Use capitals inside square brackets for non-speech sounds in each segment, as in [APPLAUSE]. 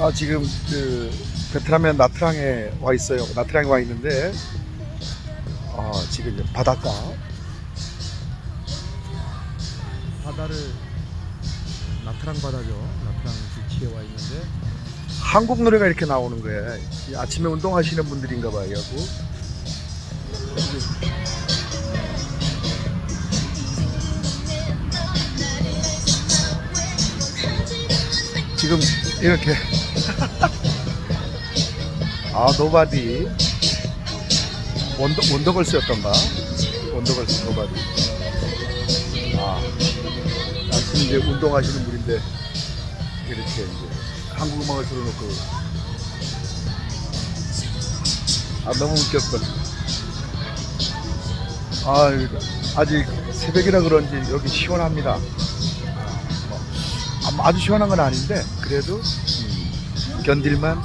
아 지금 그 베트남의 나트랑에 와 있어요. 나트랑에 와 있는데 아 지금 이제 바닷가 바다를 나트랑 바다죠. 나트랑 비치에 와 있는데 한국 노래가 이렇게 나오는 거예요. 이 아침에 운동하시는 분들인가 봐요. 그. 지금 이렇게 아 노바디. 원더 원더걸스였던가? 원더걸스 노바디. 아 아침 이제 운동하시는 분인데 이렇게 이제 한국 음악을 틀어놓고. 아 너무 웃겼어. 아 아직 새벽이라 그런지 여기 시원합니다. 뭐, 아, 아주 시원한 건 아닌데 그래도 음, 견딜만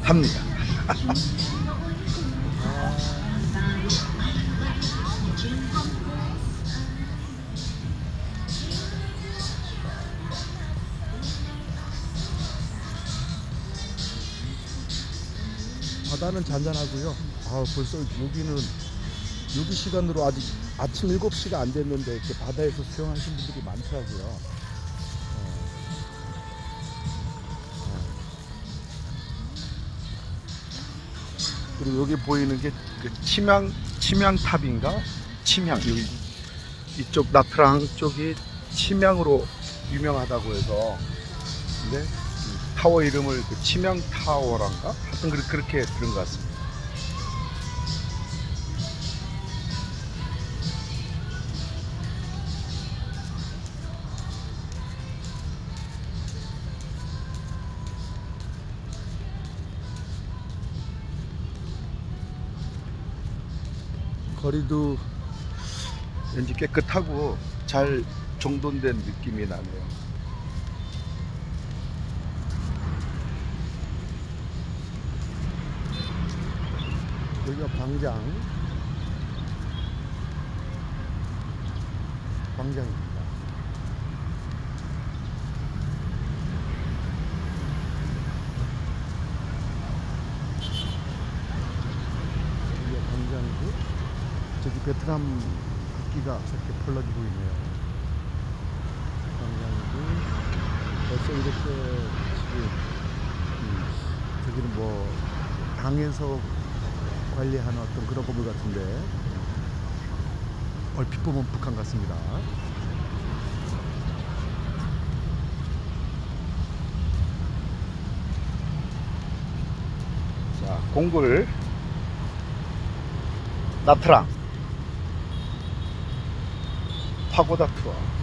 합니다. [LAUGHS] 바다는 잔잔하고요. 아 벌써 여기는 여기 시간으로 아직 아침 7시가 안 됐는데 이렇게 바다에서 수영하시는 분들이 많더라고요. 그리고 여기 보이는 게그 침향 침향탑인가? 침향 여기 이쪽 나트랑 쪽이 침향으로 유명하다고 해서 근데 이 타워 이름을 그 침향 타워란가? 하여튼 그렇- 그렇게 들은 것 같습니다. 거리도 왠지 깨끗하고 잘 정돈된 느낌이 나네요. 여기가 광장. 광장입니다. 여기가 광장이고 베트남 국기가 이렇게 펄러지고 있네요. 광장이고 벌써 이렇게 지금 음, 저기는 뭐 당에서 관리하는 어떤 그런 건물 같은데 얼핏 보면 북한 같습니다. 자, 공굴 나트랑 파고다 투어